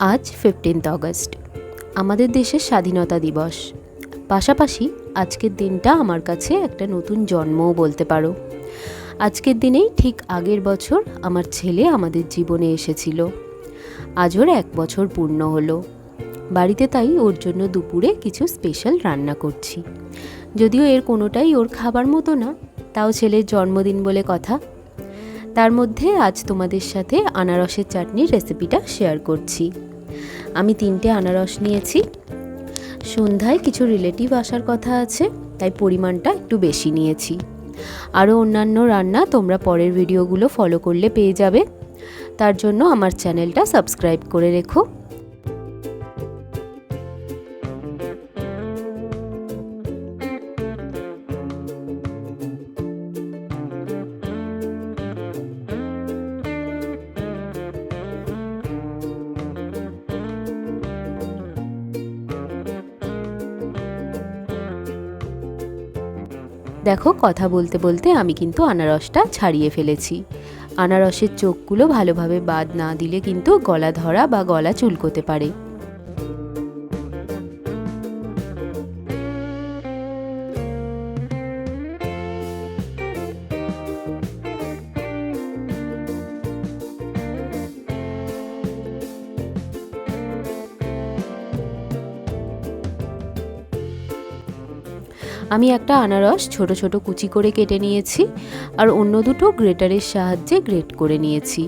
আজ fifteenth August আমাদের দেশের স্বাধীনতা দিবস। পাশাপাশি আজকের দিনটা আমার কাছে একটা নতুন জন্মও বলতে পারো। আজকের দিনেই ঠিক আগের বছর আমার ছেলে আমাদের জীবনে এসেছিল। আজ ওর এক বছর পূর্ণ হলো। বাড়িতে তাই ওর জন্য দুপুরে কিছু স্পেশাল রান্না করছি। যদিও এর কোনোটাই ওর খাবার মতো না, তাও ছেলের জন্মদিন বলে কথা। তার মধ্যে আজ তোমাদের সাথে আনারসের চাটনির রেসিপিটা শেয়ার করছি। আমি তিনটে আনারস নিয়েছি। সন্ধ্যায় কিছু রিলেটিভ আসার কথা আছে, তাই পরিমাণটা একটু বেশি নিয়েছি। আরও অন্যান্য রান্না তোমরা পরের ভিডিওগুলো ফলো করলে পেয়ে যাবে। তার জন্য আমার চ্যানেলটা সাবস্ক্রাইব করে রেখো। দেখো, কথা বলতে বলতে আমি কিন্তু আনারসটা ছাড়িয়ে ফেলেছি। আনারসের চোখগুলো ভালোভাবে বাদ না দিলে কিন্তু গলা ধরা বা গলা চুলকোতে পারে। আমি একটা আনারস ছোট ছোট কুচি করে কেটে নিয়েছি আর অন্য দুটো গ্রেটারের সাহায্যে গ্রেট করে নিয়েছি।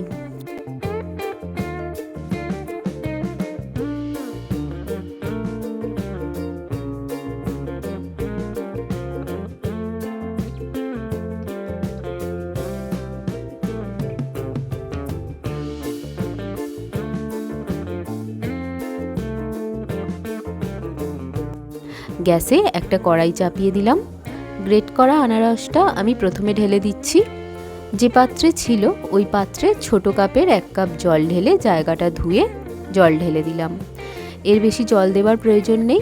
গ্যাসে একটা কড়াই চাপিয়ে দিলাম। গ্রেট করা আনারসটা আমি প্রথমে ঢেলে দিচ্ছি। যে পাত্রে ছিল, ওই পাত্রে ছোট কাপের এক কাপ জল ঢেলে জায়গাটা ধুয়ে জল ঢেলে দিলাম। এর বেশি জল দেওয়ার প্রয়োজন নেই।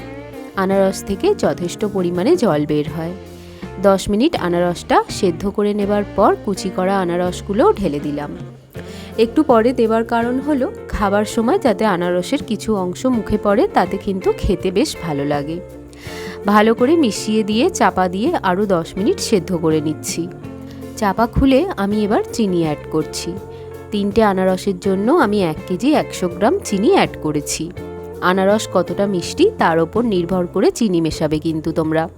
আনারস থেকে যথেষ্ট পরিমাণে জল বের হয়। দশ মিনিট আনারসটা সেদ্ধ করে নেবার পর কুচি করা আনারসগুলোও ঢেলে দিলাম। একটু পরে দেওয়ার কারণ হলো, খাবার সময় যাতে আনারসের কিছু অংশ মুখে পড়ে, তাতে কিন্তু খেতে বেশ ভালো লাগে। ভালো করে মিশিয়ে দিয়ে, চাপা দিয়ে আরও দশ মিনিট সেদ্ধ করে নিচ্ছি। চাপা খুলে আমি এবার চিনি অ্যাড করছি। তিনটে আনারসের জন্য আমি এক কেজি একশো গ্রাম চিনি অ্যাড করেছি। আনারস কতটা মিষ্টি তার ওপর নির্ভর করে চিনি মেশাবে কিন্তু তোমরা।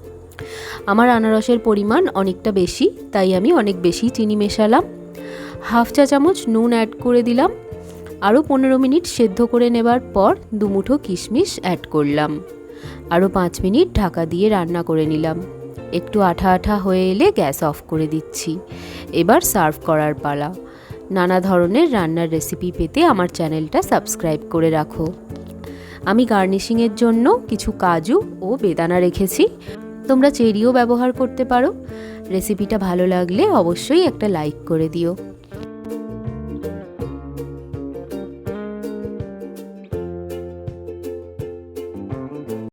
আমার আনারসের পরিমাণ অনেকটা বেশি, তাই আমি অনেক বেশি চিনি মেশালাম। হাফ চা চামচ নুন অ্যাড করে দিলাম। আরও পনেরো মিনিট সেদ্ধ করে নেবার পর দুমুঠো কিশমিশ অ্যাড করলাম। আরও পাঁচ মিনিট ঢাকা দিয়ে রান্না করে নিলাম। একটু আঠা আঠা হয়ে এলে গ্যাস অফ করে দিচ্ছি। এবার সার্ভ করার পালা। নানা ধরনের রান্নার রেসিপি পেতে আমার চ্যানেলটা সাবস্ক্রাইব করে রাখো। আমি গার্নিশিংয়ের জন্য কিছু কাজু ও বেদানা রেখেছি। তোমরা চেরিও ব্যবহার করতে পারো। রেসিপিটা ভালো লাগলে অবশ্যই একটা লাইক করে দিও।